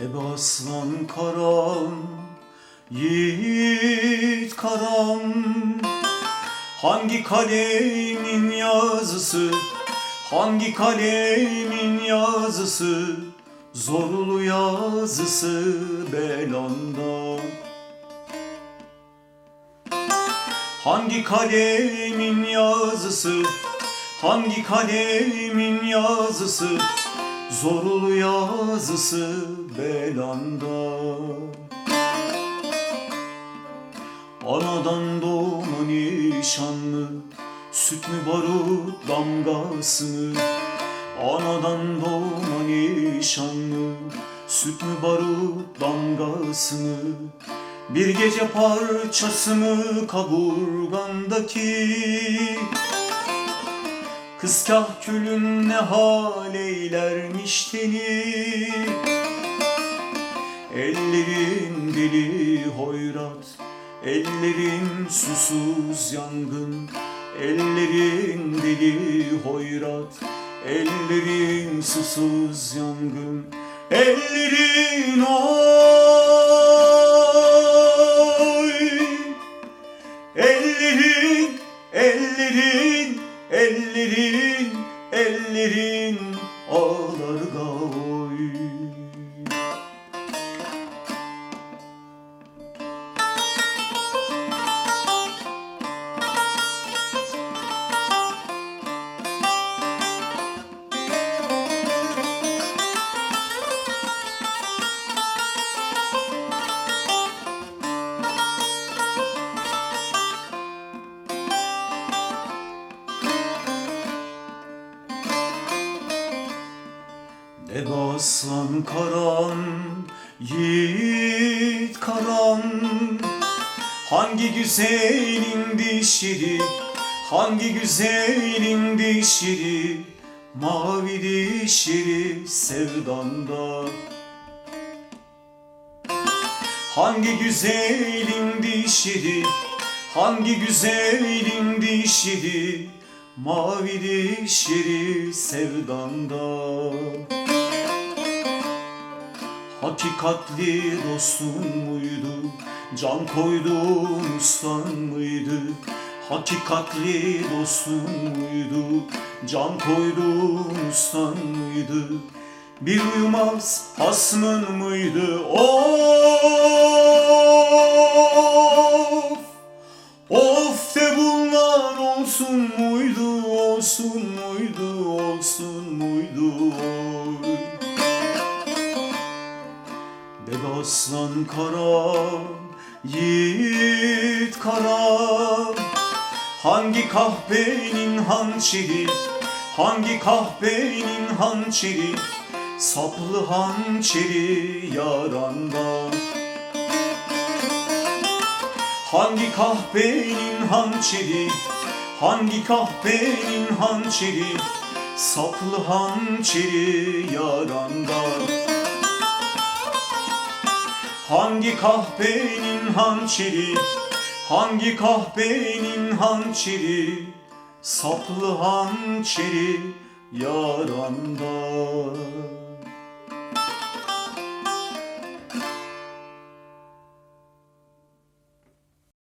Debe aslan karam, yiğit karam Hangi kalemin yazısı, hangi kalemin yazısı Zorlu yazısı belanda. Hangi kalemin yazısı, hangi kalemin yazısı Zorlu yazısı belanda. Anadan doğma nişanlı Süt mü barut damgası mı Anadan doğma nişanlı Süt mü barut damgası mı Bir gece parçası mı kaburgandaki Kız kahkülün ne hal eylermiş teni Ellerin deli hoyrat Ellerin susuz yangın. Ellerin deli hoyrat Ellerin susuz yangın. Ellerin oy ellerin, ellerin, ağlar oy Debe aslan karan, yiğit karan. Hangi güzelin dişiri, hangi güzelin dişiri Mavi dişiri sevdanda. Hangi güzelin dişiri, hangi güzelin dişiri Mavi dişiri sevdanda Hakikatli dostun muydu? Can koyduğun ustan mıydı? Hakikatli dostun muydu? Can koyduğun ustan mıydı? Bir uyumaz hasmın mıydı? Of! Of de bunlar olsun muydu? Olsun muydu? Olsun muydu? Oy! Debe aslan kara, yiğit kara. Hangi kahvenin hançeri, hangi kahvenin hançeri? Saplı hançeri yaranda. Hangi kahvenin hançeri, hangi kahvenin hançeri? Saplı hançeri yaranda Hangi kahvenin hançeri, hangi kahvenin hançeri, saplı hançeri yaranda.